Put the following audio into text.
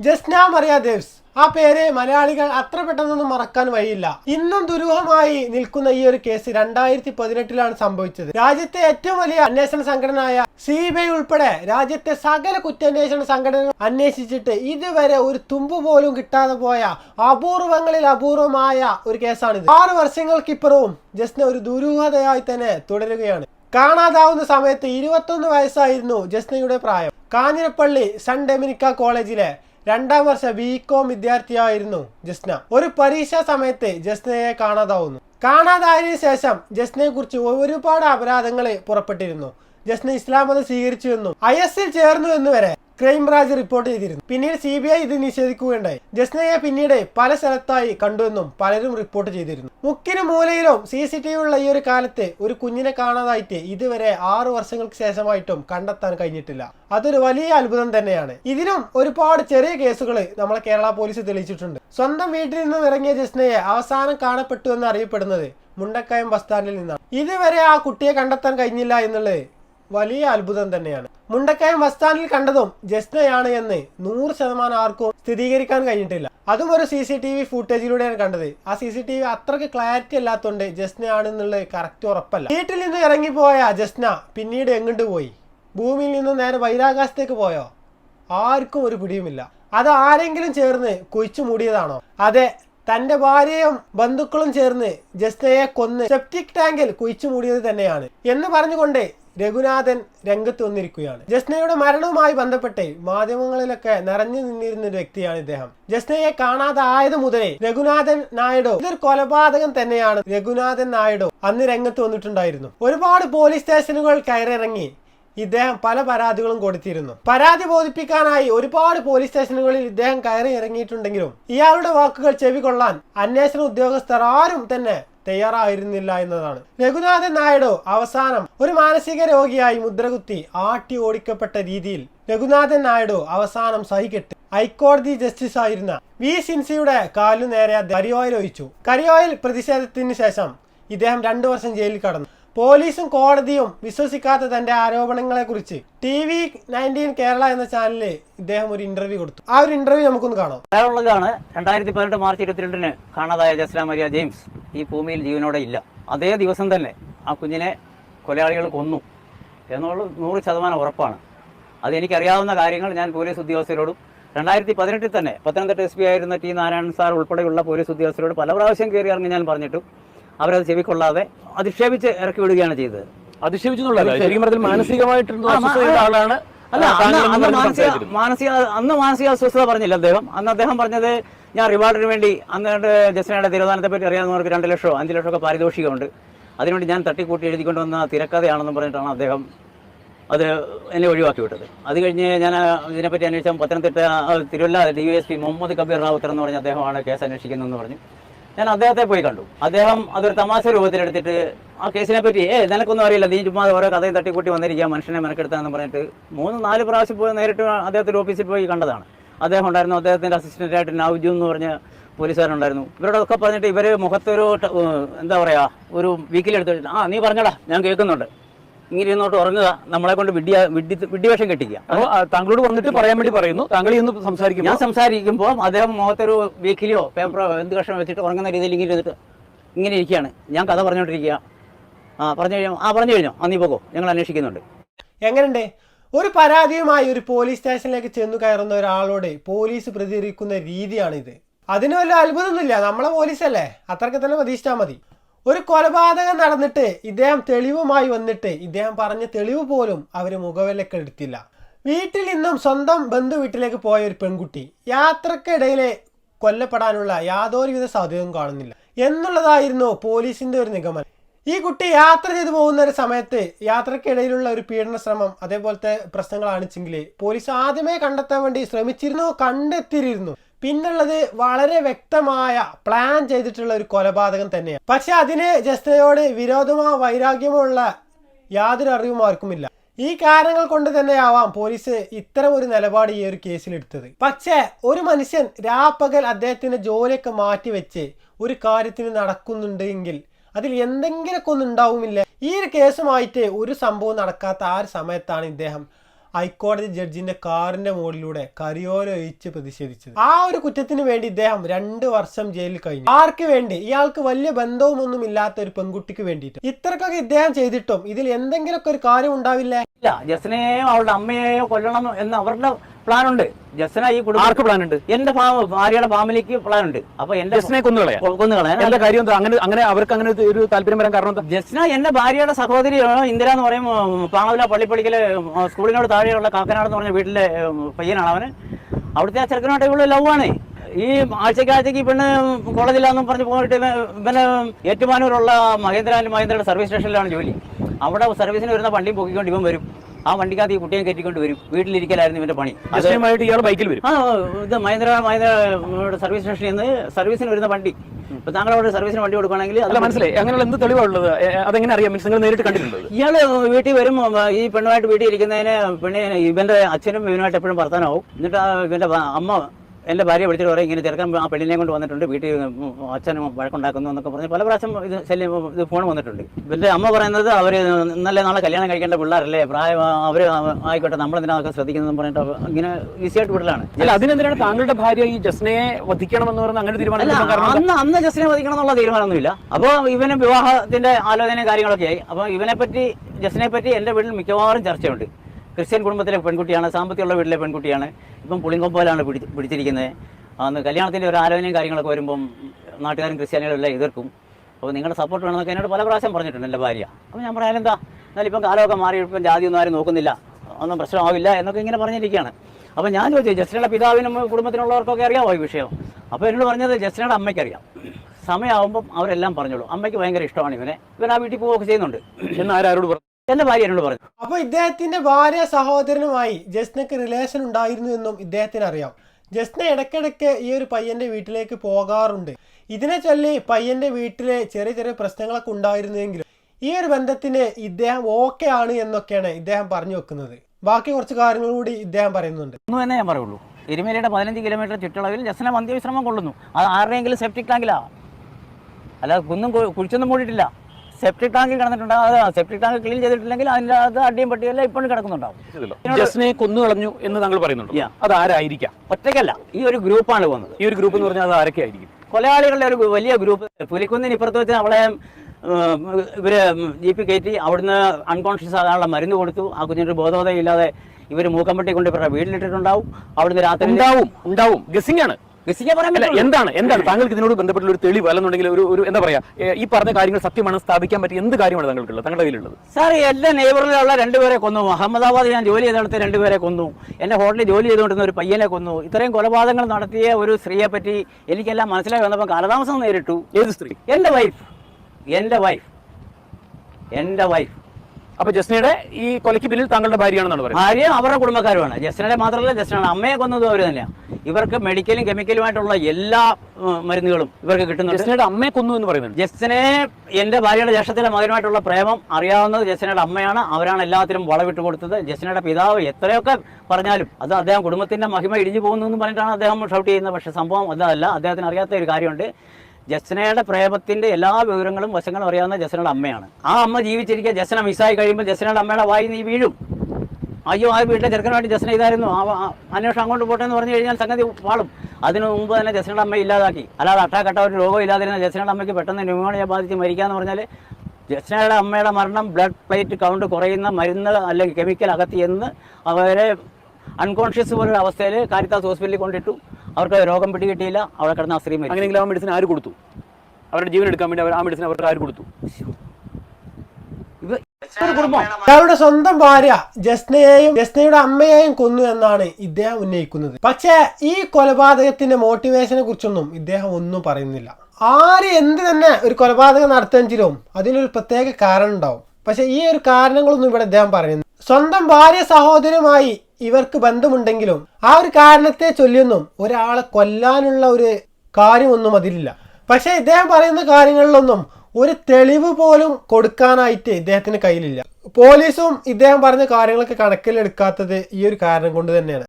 ജസ്ന മറിയ ദേവ്സ്. ആ പേര് മലയാളികൾ അത്ര പെട്ടെന്നൊന്നും മറക്കാൻ വഴിയില്ല. ഇന്നും ദുരൂഹമായി നിൽക്കുന്ന ഈ ഒരു കേസ് രണ്ടായിരത്തി പതിനെട്ടിലാണ് സംഭവിച്ചത്. രാജ്യത്തെ ഏറ്റവും വലിയ അന്വേഷണ സംഘടനയായ സി ബി ഉൾപ്പെടെ രാജ്യത്തെ സകല കുറ്റാന്വേഷണ സംഘടന അന്വേഷിച്ചിട്ട് ഇതുവരെ ഒരു തുമ്പ് പോലും കിട്ടാതെ പോയ അപൂർവങ്ങളിൽ അപൂർവമായ ഒരു കേസാണിത്. ആറ് വർഷങ്ങൾക്കിപ്പുറവും ജസ്ന ഒരു ദുരൂഹതയായി തന്നെ തുടരുകയാണ്. കാണാതാവുന്ന സമയത്ത് ഇരുപത്തൊന്ന് വയസ്സായിരുന്നു ജസ്നയുടെ പ്രായം. കാഞ്ഞിരപ്പള്ളി സൺ ഡെമിനിക്ക കോളേജിലെ രണ്ടാം വർഷ ബി കോം വിദ്യാർത്ഥിയായിരുന്നു ജസ്ന. ഒരു പരീക്ഷാ സമയത്ത് ജസ്നയെ കാണാതാവുന്നു. കാണാതായതിനു ശേഷം ജസ്നയെ കുറിച്ച് ഒരുപാട് അപരാധങ്ങൾ പുറപ്പെട്ടിരുന്നു. ജസ്ന ഇസ്ലാം മതം സ്വീകരിച്ചു എന്നും ഐ എസ് എൽ ചേർന്നു എന്ന് വരെ ക്രൈംബ്രാഞ്ച് റിപ്പോർട്ട് ചെയ്തിരുന്നു. പിന്നീട് സി ബി ഐ ഇത് നിഷേധിക്കുകയുണ്ടായി. ജസ്നയെ പിന്നീട് പല സ്ഥലത്തായി കണ്ടുവെന്നും പലരും റിപ്പോർട്ട് ചെയ്തിരുന്നു. മുക്കിനും മൂലയിലും സി സി ടി വി ഉള്ള ഈ ഒരു കാലത്ത് ഒരു കുഞ്ഞിനെ കാണാതായിട്ട് ഇതുവരെ ആറു വർഷങ്ങൾക്ക് ശേഷമായിട്ടും കണ്ടെത്താൻ കഴിഞ്ഞിട്ടില്ല. അതൊരു വലിയ അത്ഭുതം തന്നെയാണ്. ഇതിനും ഒരുപാട് ചെറിയ കേസുകൾ നമ്മളെ കേരള പോലീസ് തെളിയിച്ചിട്ടുണ്ട്. സ്വന്തം വീട്ടിൽ നിന്നും ഇറങ്ങിയ ജസ്നയെ അവസാനം കാണപ്പെട്ടു എന്ന് അറിയപ്പെടുന്നത് മുണ്ടക്കയം ബസ് സ്റ്റാൻഡിൽ നിന്നാണ്. ഇതുവരെ ആ കുട്ടിയെ കണ്ടെത്താൻ കഴിഞ്ഞില്ല എന്നുള്ളത് വലിയ അത്ഭുതം തന്നെയാണ്. മുണ്ടക്കയം വസ്താനിൽ കണ്ടതും ജസ്നയാണ് എന്ന് നൂറ് ശതമാനം ആർക്കും സ്ഥിരീകരിക്കാൻ കഴിഞ്ഞിട്ടില്ല. അതും ഒരു സി സി ടി വി ഫുട്ടേജിലൂടെയാണ് കണ്ടത്. ആ സി സി ടി വി അത്രയ്ക്ക് ക്ലാരിറ്റി അല്ലാത്തതുകൊണ്ട് ജസ്നയാണെന്നുള്ളത് കറക്റ്റ് ഉറപ്പല്ല. വീട്ടിൽ നിന്ന് ഇറങ്ങിപ്പോയ ജസ്ന പിന്നീട് എങ്ങോട്ട് പോയി? ഭൂമിയിൽ നിന്ന് നേരെ ബഹിരാകാശത്തേക്ക് പോയോ? ആർക്കും ഒരു പിടിയുമില്ല. അത് ആരെങ്കിലും ചേർന്ന് കുഴിച്ചു മൂടിയതാണോ? അതെ തന്റെ ഭാര്യയും ബന്ധുക്കളും ചേർന്ന് ജസ്നയെ കൊന്ന് സെപ്റ്റിക് ടാങ്കിൽ കുഴിച്ചു മൂടിയത് തന്നെയാണ്. എന്ന് പറഞ്ഞുകൊണ്ട് രഘുനാഥൻ രംഗത്ത് വന്നിരിക്കുകയാണ്. ജസ്നയുടെ മരണവുമായി ബന്ധപ്പെട്ട് മാധ്യമങ്ങളിലൊക്കെ നിറഞ്ഞു നിന്നിരുന്ന ഒരു വ്യക്തിയാണ് ഇദ്ദേഹം. ജസ്നയെ കാണാതായത് മുതലേ രഘുനാഥൻ നായിഡു ഇതൊരു കൊലപാതകം തന്നെയാണ്. രഘുനാഥൻ നായിഡു അന്ന് രംഗത്ത് വന്നിട്ടുണ്ടായിരുന്നു. ഒരുപാട് പോലീസ് സ്റ്റേഷനുകൾ കയറിറങ്ങി ഇദ്ദേഹം പല പരാതികളും കൊടുത്തിരുന്നു. പരാതി ബോധിപ്പിക്കാനായി ഒരുപാട് പോലീസ് സ്റ്റേഷനുകളിൽ ഇദ്ദേഹം കയറി ഇറങ്ങിയിട്ടുണ്ടെങ്കിലും ഇയാളുടെ വാക്കുകൾ ചെവി കൊള്ളാൻ അന്വേഷണ ഉദ്യോഗസ്ഥർ ആരും തന്നെ തയ്യാറായിരുന്നില്ല എന്നതാണ്. രഘുനാഥൻ നായിഡു അവസാനം ഒരു മാനസിക രോഗിയായി മുദ്രകുത്തി ആട്ടി ഓടിക്കപ്പെട്ട രീതിയിൽ രഘുനാഥൻ നായിഡു അവസാനം സഹികെട്ട് ഹൈക്കോടതി ജസ്റ്റിസ് ആയിരുന്ന വി സിൻസിയുടെ കാലു നേരെ കരിയോയിൽ ഒഴിച്ചു. കരിയോയിൽ പ്രതിഷേധത്തിന് ശേഷം ഇദ്ദേഹം രണ്ടു വർഷം ജയിലിൽ കടന്നു. പോലീസും കോടതിയും വിശ്വസിക്കാത്ത തന്റെ ആരോപണങ്ങളെ കുറിച്ച് ടി വി നയന്റീൻ കേരള എന്ന ചാനലിൽ ഇദ്ദേഹം ഒരു ഇന്റർവ്യൂ കൊടുത്തു. ആ ഒരു ഇന്റർവ്യൂ നമുക്കൊന്ന് കാണാം. ഉള്ളതാണ് രണ്ടായിരത്തി പതിനെട്ട് മാർച്ച് ഇരുപത്തിരണ്ടിന് കാണാതായ ജസ്ലാം മരിയ ജെയിംസ്. ഈ ഭൂമിയിൽ ജീവനോടെ ഇല്ല. അതേ ദിവസം തന്നെ ആ കുഞ്ഞിനെ കൊലയാളികൾ കൊന്നു എന്നുള്ളത് നൂറ് ശതമാനം ഉറപ്പാണ്. അതെനിക്കറിയാവുന്ന കാര്യങ്ങൾ ഞാൻ പോലീസ് ഉദ്യോഗസ്ഥരോടും രണ്ടായിരത്തി പതിനെട്ടിൽ തന്നെ പത്തനംതിട്ട എസ് പി ആയിരുന്ന ടി നാരായണൻ സാർ ഉൾപ്പെടെയുള്ള പോലീസ് ഉദ്യോഗസ്ഥരോട് പല പ്രാവശ്യം കയറി ഇറങ്ങി ഞാൻ പറഞ്ഞിട്ടും അവരത് ചെവിക്കൊള്ളാതെ അധിക്ഷേപിച്ച് ഇറക്കി വിടുകയാണ് ചെയ്തത്. അധിക്ഷേപിച്ചു മാനസികമായിട്ടുള്ള ആളാണ് അല്ല അന്ന് മാനസിക മാനസിക അന്ന് മാനസിക അസ്വസ്ഥത പറഞ്ഞില്ല അദ്ദേഹം. അന്ന് അദ്ദേഹം പറഞ്ഞത് ഞാൻ റിവാർഡിന് വേണ്ടി അന്ന് ജസ്നയുടെ തിരുവനന്തപുരത്തെ പറ്റി അറിയാവുന്നവർക്ക് രണ്ട് ലക്ഷമോ അഞ്ച് ലക്ഷമോ ഒക്കെ പാരിതോഷികമുണ്ട്. അതിനുവേണ്ടി ഞാൻ തട്ടിക്കൂട്ടി എഴുതിക്കൊണ്ട് വന്ന തിരക്കഥയാണെന്ന് പറഞ്ഞിട്ടാണ് അദ്ദേഹം അത് എന്നെ ഒഴിവാക്കി വിട്ടത് അത് കഴിഞ്ഞ് ഞാൻ ഇതിനെപ്പറ്റി അന്വേഷിച്ചാൽ Pathanamthitta Thiruvalla D S P Muhammad Kabeer Rawther എന്ന് പറഞ്ഞ അദ്ദേഹമാണ് കേസ് അന്വേഷിക്കുന്നതെന്ന് പറഞ്ഞു. ഞാൻ അദ്ദേഹത്തെ പോയി കണ്ടു. അദ്ദേഹം അതൊരു തമാശ രൂപത്തിലെടുത്തിട്ട് ആ കേസിനെ പറ്റി ഏ നിനക്കൊന്നും അറിയില്ല നീ ചുമ്മാ ഓരോ കഥയും തട്ടിക്കൂട്ടി വന്നിരിക്കുക മനുഷ്യനെ മെനക്കെടുത്താന്ന് പറഞ്ഞിട്ട്. മൂന്ന് നാല് പ്രാവശ്യം പോയി നേരിട്ട് അദ്ദേഹത്തിന്റെ ഓഫീസിൽ പോയി കണ്ടതാണ്. അദ്ദേഹം ഉണ്ടായിരുന്നു അദ്ദേഹത്തിന്റെ അസിസ്റ്റന്റായിട്ട് നൗജു എന്ന് പറഞ്ഞ പോലീസുകാരുണ്ടായിരുന്നു ഇവരോടൊക്കെ പറഞ്ഞിട്ട് ഇവർ മുഖത്തൊരു എന്താ പറയുക ഒരു വീക്കിലെടുത്തിട്ട് ആ നീ പറഞ്ഞടാ ഞാൻ കേൾക്കുന്നുണ്ട്. ഇങ്ങനെ ഇരുന്നോട്ട് ഉറങ്ങുക നമ്മളെ കൊണ്ട് വിഡ്ഢിയ വിഡ്ഢി വിഡ്ഢിവേഷം കെട്ടിക്കുക. അപ്പോൾ താങ്കളോട് വന്നിട്ട് പറയാൻ വേണ്ടി പറയുന്നു. താങ്കൾ ഇന്ന് സംസാരിക്കും ഞാൻ സംസാരിക്കുമ്പോൾ അദ്ദേഹം മുഖത്തൊരു വീക്കിലിയോ പേപ്പറോ എന്ത് കഷ്ണം വെച്ചിട്ട് ഉറങ്ങുന്ന രീതിയിൽ ഇങ്ങനെ ഇരുന്നിട്ട് ഇങ്ങനെ ഇരിക്കുകയാണ്. ഞാൻ കഥ പറഞ്ഞുകൊണ്ടിരിക്കുക. ആ പറഞ്ഞു കഴിഞ്ഞോ ആ പറഞ്ഞു കഴിഞ്ഞോ. ആ നീ പോകോ. ഞങ്ങൾ അന്വേഷിക്കുന്നുണ്ട്. എങ്ങനെയുണ്ട്? ഒരു പരാതിയുമായി ഒരു പോലീസ് സ്റ്റേഷനിലേക്ക് ചെന്നു കയറുന്ന ഒരാളോട് പോലീസ് പ്രതികരിക്കുന്ന രീതിയാണിത്. അതിന് വല്ല അത്ഭുതമൊന്നുമില്ല. നമ്മളെ പോലീസല്ലേ അത്രയ്ക്ക് തന്നെ പ്രതീക്ഷിച്ചാൽ മതി. ഒരു കൊലപാതകം നടന്നിട്ട് ഇദ്ദേഹം തെളിവുമായി വന്നിട്ട് ഇദ്ദേഹം പറഞ്ഞ തെളിവ് പോലും അവർ മുഖവിലക്കെടുത്തില്ല വീട്ടിൽ നിന്നും സ്വന്തം ബന്ധു വീട്ടിലേക്ക് പോയ ഒരു പെൺകുട്ടി യാത്രക്കിടയിലെ കൊല്ലപ്പെടാനുള്ള യാതൊരുവിധ സാധ്യതയും കാണുന്നില്ല. എന്നുള്ളതായിരുന്നു പോലീസിന്റെ ഒരു നിഗമനം. ഈ കുട്ടി യാത്ര ചെയ്തു പോകുന്ന ഒരു സമയത്ത് യാത്രക്കിടയിലുള്ള ഒരു പീഡന ശ്രമം അതേപോലത്തെ പ്രശ്നങ്ങളാണിച്ചെങ്കിൽ പോലീസ് ആദ്യമേ കണ്ടെത്താൻ വേണ്ടി ശ്രമിച്ചിരുന്നു കണ്ടെത്തിയിരുന്നു. പിന്നുള്ളത് വളരെ വ്യക്തമായ പ്ലാൻ ചെയ്തിട്ടുള്ള ഒരു കൊലപാതകം തന്നെയാണ്. പക്ഷെ അതിന് ജസ്നയോട് വിരോധമോ വൈരാഗ്യമോ ഉള്ള യാതൊരു അറിവും ആർക്കുമില്ല. ഈ കാരണങ്ങൾ കൊണ്ട് തന്നെയാവാം പോലീസ് ഇത്തരം ഒരു നിലപാട് ഈ ഒരു കേസിലെടുത്തത്. പക്ഷേ ഒരു മനുഷ്യൻ രാപ്പകൽ അദ്ദേഹത്തിന്റെ ജോലിയൊക്കെ മാറ്റിവെച്ച് ഒരു കാര്യത്തിന് നടക്കുന്നുണ്ട് എങ്കിൽ അതിൽ എന്തെങ്കിലുമൊക്കെ ഒന്നും ഉണ്ടാവുമില്ല ഈ ഒരു കേസുമായിട്ട് ഒരു സംഭവം നടക്കാത്ത ആ ഒരു സമയത്താണ് ഇദ്ദേഹം ഹൈക്കോടതി ജഡ്ജിന്റെ കാറിന്റെ മുകളിലൂടെ കരിയോല ഒഴിച്ച് പ്രതിഷേധിച്ചത്. ആ ഒരു കുറ്റത്തിന് വേണ്ടി ഇദ്ദേഹം രണ്ട് വർഷം ജയിലിൽ കഴിഞ്ഞു. ആർക്ക് വേണ്ടി? ഇയാൾക്ക് വലിയ ബന്ധവുമൊന്നും ഇല്ലാത്ത ഒരു പെൺകുട്ടിക്ക് വേണ്ടിയിട്ട്. ഇത്രക്കൊക്കെ ഇദ്ദേഹം ചെയ്തിട്ടും ഇതിൽ എന്തെങ്കിലുമൊക്കെ ഒരു കാര്യം ഉണ്ടാവില്ലേ ഇല്ല ജസ്നയെയോ അവളുടെ അമ്മയെയോ കൊല്ലണം എന്ന് അവരുടെ പ്ലാൻ ഉണ്ട് ജസ്ന ഈ കുടുംബം ആർക്ക് പ്ലാൻ ഉണ്ട് എന്റെ ഭാര്യയുടെ ഫാമിലിക്ക് പ്ലാൻ ഉണ്ട് അപ്പൊ എന്റെ ജസ്നെ കൊന്നുകളയാ? കൊന്നുകളയാൻ എന്റെ കാര്യം? അങ്ങനെ അങ്ങനെ അവർക്ക് അങ്ങനെ ഒരു താല്പര്യം വരാൻ കാരണം ജസ്ന എന്റെ ഭാര്യയുടെ സഹോദരിയാണ് ഇന്ദിര എന്ന് പറയും പാണവില പള്ളിപ്പള്ളിക്കലെ സ്കൂളിനോട് താഴെയുള്ള കാക്കനാട് എന്ന് പറഞ്ഞ വീട്ടിലെ പയ്യനാണ് അവന്. അവിടുത്തെ ആ ചെറുക്കനായിട്ട് ലവ് ആണ്. ഈ ആഴ്ചക്ക് ആഴ്ചക്ക് പെണ്ണ് കോളേജിലാന്നും പറഞ്ഞ് പോയിട്ട് പിന്നെ ഏറ്റുമാനൂരുള്ള മഹേന്ദ്ര മഹേന്ദ്രയുടെ സർവീസ് സ്റ്റേഷനിലാണ് ജോലി. അവിടെ സർവീസിന് വരുന്ന വണ്ടിയും പൊക്കിക്കൊണ്ട് ഇവൻ വരും. ആ വണ്ടിക്കകത്ത് ഈ കുട്ടിയെ കയറ്റിക്കൊണ്ട് വരും. വീട്ടിലിരിക്കലായിരുന്നു ഇവന്റെ പണി. ഇയാൾ ബൈക്കിൽ വരും. ആ ഇത് മഹേന്ദ്ര മഹേന്ദ്ര സർവീസ് സ്റ്റേഷനിൽ നിന്ന് സർവീസിന് വരുന്ന വണ്ടി. ഇപ്പൊ താങ്കൾ അവിടെ സർവീസിന് വണ്ടി കൊടുക്കുകയാണെങ്കിൽ അല്ല മനസ്സിലായി. അങ്ങനെയുള്ള എന്ത് തെളിവുള്ളത് അതെങ്ങനെ അറിയാം? മീൻസ് നിങ്ങൾ നേരിട്ട് കണ്ടിട്ടുണ്ടോ ഇയാൾ ഇയാൾ വീട്ടിൽ വരും ഈ പെണ്ണുമായിട്ട് വീട്ടിൽ ഇരിക്കുന്നതിന് പെണ്ണിന് ഇവന്റെ അച്ഛനും ഇവനുമായിട്ട് എപ്പോഴും വർത്താനാവും എന്നിട്ട് ഇവന്റെ അമ്മ എന്റെ ഭാര്യ വിളിച്ചിട്ട് പറയും ഇങ്ങനെ ചെറുക്കൻ ആ പെണ്ണിനെ കൊണ്ട് വന്നിട്ടുണ്ട് വീട്ടിൽ അച്ഛനും വഴക്കുണ്ടാക്കുന്നു എന്നൊക്കെ പറഞ്ഞ് പല പ്രാവശ്യം ഇത് ശല്യം ഇത് ഫോൺ വന്നിട്ടുണ്ട്. ഇവന്റെ അമ്മ പറയുന്നത് അവർ നല്ല നാളെ കല്യാണം കഴിക്കേണ്ട പിള്ളേരല്ലേ പ്രായം അവർ ആയിക്കോട്ടെ നമ്മളെന്തിനാ ശ്രദ്ധിക്കുന്നത് ശ്രദ്ധിക്കുന്നതെന്ന് പറഞ്ഞിട്ട് ഇങ്ങനെ ഈസിയായിട്ട് വിടലാണ്. അല്ല അതിനെന്തിനാണ് താങ്കളുടെ ഭാര്യ ഈ ജസ്നയെ വധിക്കണമെന്ന് പറഞ്ഞാൽ അങ്ങനെ തീരുമാനം? അന്ന് അന്ന് ജസ്നെ വധിക്കണം എന്നുള്ള തീരുമാനമൊന്നുമില്ല. അപ്പോൾ ഇവന് വിവാഹത്തിന്റെ ആലോചന കാര്യങ്ങളൊക്കെ ആയി. അപ്പോൾ ഇവനെ പറ്റി ജസ്നയെ പറ്റി എന്റെ വീട്ടിൽ മിക്കവാറും ചർച്ചയുണ്ട്. ക്രിസ്ത്യൻ കുടുംബത്തിലെ പെൺകുട്ടിയാണ് സാമ്പത്തികമുള്ള വീട്ടിലെ പെൺകുട്ടിയാണ്. ഇപ്പം പുളിങ്കൊമ്പോലാണ് പിടി പിടിച്ചിരിക്കുന്നത്. അന്ന് കല്യാണത്തിന്റെ ഒരു ആലോചനയും കാര്യങ്ങളൊക്കെ വരുമ്പം നാട്ടുകാരും ക്രിസ്ത്യാനികളും എല്ലാം എതിർക്കും. അപ്പോൾ നിങ്ങളുടെ സപ്പോർട്ട് വേണമെന്നൊക്കെ എന്നോട് പല പ്രാവശ്യം പറഞ്ഞിട്ടുണ്ട് എന്റെ ഭാര്യ. അപ്പോൾ ഞാൻ പറയാൻ എന്താ എന്നാലും ഇപ്പം കാലമൊക്കെ മാറി ഇപ്പം ജാതിയൊന്നും ആരും നോക്കുന്നില്ല. ഒന്നും പ്രശ്നമാവില്ല എന്നൊക്കെ ഇങ്ങനെ പറഞ്ഞിരിക്കുകയാണ്. അപ്പോൾ ഞാൻ ചോദിച്ചു ജസ്റ്റിയുടെ പിതാവിനും കുടുംബത്തിനുള്ളവർക്കൊക്കെ അറിയാമോ ഈ വിഷയം? അപ്പോൾ എന്നോട് പറഞ്ഞത് ജസ്റ്റിനയുടെ അമ്മയ്ക്കറിയാം. സമയമാകുമ്പം അവരെല്ലാം പറഞ്ഞോളൂ. അമ്മയ്ക്ക് ഭയങ്കര ഇഷ്ടമാണ് ഇവനെ. ഇവൻ ആ വീട്ടിൽ പോവുകയൊക്കെ ചെയ്യുന്നുണ്ട്. എന്ന് എന്റെ ഭാര്യ എന്നോട് പറഞ്ഞു. അപ്പൊ ഇദ്ദേഹത്തിന്റെ ഭാര്യ സഹോദരനുമായി ജസ്നക്ക് റിലേഷൻ ഉണ്ടായിരുന്നു എന്നും ഇദ്ദേഹത്തിന് അറിയാം. ജസ്ന ഇടയ്ക്കിടയ്ക്ക് ഈ ഒരു പയ്യന്റെ വീട്ടിലേക്ക് പോകാറുണ്ട്. ഇതിനെ ചൊല്ലി പയ്യന്റെ വീട്ടിലെ ചെറിയ ചെറിയ പ്രശ്നങ്ങളൊക്കെ ഉണ്ടായിരുന്നെങ്കിലും ഈ ഒരു ബന്ധത്തിന് ഇദ്ദേഹം ഓക്കെ ആണ് എന്നൊക്കെയാണ് ഇദ്ദേഹം പറഞ്ഞു വെക്കുന്നത്. ബാക്കി കുറച്ച് കാര്യങ്ങൾ കൂടി ഇദ്ദേഹം പറയുന്നുണ്ട്. ഒന്നും തന്നെ ഞാൻ പറയുള്ളൂ. എരുമേലയുടെ പതിനഞ്ച് കിലോമീറ്റർ ചുറ്റളവിൽ ജസ്ന മന്ത്യവിശ്രമം കൊള്ളുന്നു. അത് ആരുടെയെങ്കിലും സെപ്റ്റിക് ടാങ്കിലാ അല്ലാതെ കുന്നും കുഴിച്ചൊന്നും മൂടിയിട്ടില്ല. സെപ്റ്റിക് ടാങ്കിൽ കിടന്നിട്ടുണ്ട്. അത് സെപ്റ്റിക് ടാങ്ക് ക്ലീൻ ചെയ്തിട്ടില്ലെങ്കിൽ അതിന്റെ അത് അടിയും പട്ടിയെല്ലാം ഇപ്പോഴും കിടക്കുന്നുണ്ടാവും. ജസ്നെ കൊന്നു കളഞ്ഞു എന്ന് താങ്കൾ പറയുന്നുണ്ട്? അത് ആരായിരിക്കാം ഒറ്റയ്ക്കല്ല. ഈ ഒരു ഗ്രൂപ്പാണ് പോകുന്നത് ഈ ഒരു ഗ്രൂപ്പ് എന്ന് പറഞ്ഞാൽ അത് ആരൊക്കെ ആയിരിക്കും കൊലയാളികളുടെ ഒരു വലിയ ഗ്രൂപ്പ്. പുലിക്കുന്നിന് ഇപ്പുറത്ത് വെച്ച് അവളെ ഇവർ പി കയറ്റി അവിടുന്ന് അൺകോൺഷ്യസ് ആകാനുള്ള മരുന്ന് കൊടുത്തു. ആ കുഞ്ഞിന് ബോധോദയം ഇല്ലാതെ ഇവർ മൂക്കമ്പട്ടി കൊണ്ട് ഇവരുടെ വീട്ടിലിട്ടിട്ടുണ്ടാവും. അവിടുന്ന് രാത്രി ഉണ്ടാവും ഉണ്ടാവും. ഗസിംഗ് ആണ്. എന്താണ് എന്താണ്? താങ്കൾക്ക് ഇതിനോട് ബന്ധപ്പെട്ടുള്ള ഒരു തെളിവ് അല്ലെന്നുണ്ടെങ്കിൽ ഒരു ഒരു എന്താ പറയാ ഈ പറഞ്ഞ കാര്യങ്ങൾ സത്യമാണ് സ്ഥാപിക്കാൻ പറ്റിയ എന്ത് കാര്യമാണ് താങ്കൾക്കുള്ളത് താങ്കളുടെ കയ്യിലുള്ളത്? സാർ എല്ലാ നെയ്ബറിലുള്ള രണ്ടുപേരെ കൊന്നു. അഹമ്മദാബാദ് ഞാൻ ജോലി ചെയ്തെടുത്ത് രണ്ടുപേരെ കൊന്നു. എന്റെ ഹോട്ടലിൽ ജോലി ചെയ്തുകൊണ്ടിരുന്ന ഒരു പയ്യനെ കൊന്നു. ഇത്രയും കൊലപാതകങ്ങൾ നടത്തിയ ഒരു സ്ത്രീയെ പറ്റി എനിക്കെല്ലാം മനസ്സിലായി വന്നപ്പോൾ കാലതാമസം നേരിട്ടു. ഏത് സ്ത്രീ? എന്റെ വൈഫ് എന്റെ വൈഫ് എന്റെ വൈഫ് അപ്പൊ ജസ്നയുടെ ഈ കൊലയ്ക്ക് പിന്നിൽ താങ്കളുടെ ഭാര്യയാണെന്നാണ് പറയുന്നത്. ഭാര്യ അവരുടെ കുടുംബക്കാരുമാണ്. ജസ്നയുടെ മാത്രമല്ല ജസ്നാണ് അമ്മയെ കൊന്നതും അവർ തന്നെയാണ് ഇവർക്ക് മെഡിക്കലും കെമിക്കലുമായിട്ടുള്ള എല്ലാ മരുന്നുകളും ഇവർക്ക് കിട്ടുന്നുണ്ട്. ജസ്നയുടെ അമ്മയെ കൊന്നു എന്ന് പറയുന്നത് ജസ്നെ എന്റെ ഭാര്യയുടെ ജ്യേഷ്ഠത്തിലെ മകനുമായിട്ടുള്ള പ്രേമം അറിയാവുന്നത് ജസ്നയുടെ അമ്മയാണ്. അവരാണ് എല്ലാത്തിനും വളവിട്ട് കൊടുത്തത്. ജസ്നയുടെ പിതാവ് എത്രയൊക്കെ പറഞ്ഞാലും അത് അദ്ദേഹം കുടുംബത്തിന്റെ മഹിമ ഇടിഞ്ഞു പോകുന്നു എന്ന് പറഞ്ഞിട്ടാണ് അദ്ദേഹം ഷൗട്ട് ചെയ്യുന്നത്. പക്ഷെ സംഭവം അതല്ല. അദ്ദേഹത്തിന് അറിയാത്ത ഒരു കാര്യമുണ്ട്. ജസ്നയുടെ പ്രേമത്തിന്റെ എല്ലാ വിവരങ്ങളും വശങ്ങളും അറിയാവുന്ന ജസ്നയുടെ അമ്മയാണ്. ആ അമ്മ ജീവിച്ചിരിക്കുക ജസ്ന മിസ്സായി കഴിയുമ്പോൾ ജസ്നയുടെ അമ്മയുടെ വായി നീ വീഴും. അയ്യോ ആ വീട്ടിലെ ചെറുക്കനുമായിട്ട് ജസ്ന ഇതായിരുന്നു. അന്വേഷണം അങ്ങോട്ട് പോട്ടെ എന്ന് പറഞ്ഞു കഴിഞ്ഞാൽ സംഗതി പാളും. അതിനു മുമ്പ് തന്നെ ജസ്നയുടെ അമ്മ ഇല്ലാതാക്കി. അല്ലാതെ അട്ടാക്കട്ട ഒരു രോഗം ഇല്ലാതിരുന്ന ജസ്നയുടെ അമ്മയ്ക്ക് പെട്ടെന്ന് ന്യൂമോണിയ ബാധിച്ച് മരിക്കാന്ന് പറഞ്ഞാൽ ജസ്നയുടെ അമ്മയുടെ മരണം ബ്ലഡ് പ്ലേറ്റ് കൗണ്ട് കുറയുന്ന മരുന്ന് അല്ലെങ്കിൽ കെമിക്കൽ അകത്തി എന്ന് അവരെ അൺകോൺഷ്യസ് പോലൊരു അവസ്ഥയിൽ കാരിത്താസ് ഹോസ്പിറ്റലിൽ കൊണ്ടിട്ടു. അവർക്ക് രോഗം പിടികിട്ടിയില്ല അവിടെ കിടന്ന അസ്ത്രീം വരും അങ്ങനെയെങ്കിൽ ആ മെഡിസിൻ ആര് കൊടുത്തു? അവരുടെ ജീവൻ എടുക്കാൻ വേണ്ടി അവർ ആ മെഡിസിൻ അവർക്ക് ആര് കൊടുത്തു? അയാളുടെ സ്വന്തം ഭാര്യ ജസ്നയെയും ജസ്നയുടെ അമ്മയെയും കൊന്നു എന്നാണ് ഇദ്ദേഹം ഉന്നയിക്കുന്നത്. പക്ഷേ ഈ കൊലപാതകത്തിന്റെ മോട്ടിവേഷനെ കുറിച്ചൊന്നും ഇദ്ദേഹം ഒന്നും പറയുന്നില്ല. ആര് എന്ത് തന്നെ ഒരു കൊലപാതകം നടത്തുമെങ്കിലും അതിനൊരു പ്രത്യേക കാരണം ഉണ്ടാവും. പക്ഷെ ഈ ഒരു കാരണങ്ങളൊന്നും ഇവിടെ ഇദ്ദേഹം പറയുന്നു സ്വന്തം ഭാര്യ സഹോദരനുമായി ഇവർക്ക് ബന്ധമുണ്ടെങ്കിലും ആ ഒരു കാരണത്തെ ചൊല്ലിയൊന്നും ഒരാളെ കൊല്ലാനുള്ള ഒരു കാര്യമൊന്നും അതിലില്ല. പക്ഷെ ഇദ്ദേഹം പറയുന്ന കാര്യങ്ങളിലൊന്നും ഒരു തെളിവ് പോലും കൊടുക്കാനായിട്ട് ഇദ്ദേഹത്തിന് കയ്യിലില്ല. പോലീസും ഇദ്ദേഹം പറഞ്ഞ കാര്യങ്ങളൊക്കെ കണക്കിലെടുക്കാത്തത് ഈ ഒരു കാരണം കൊണ്ട് തന്നെയാണ്.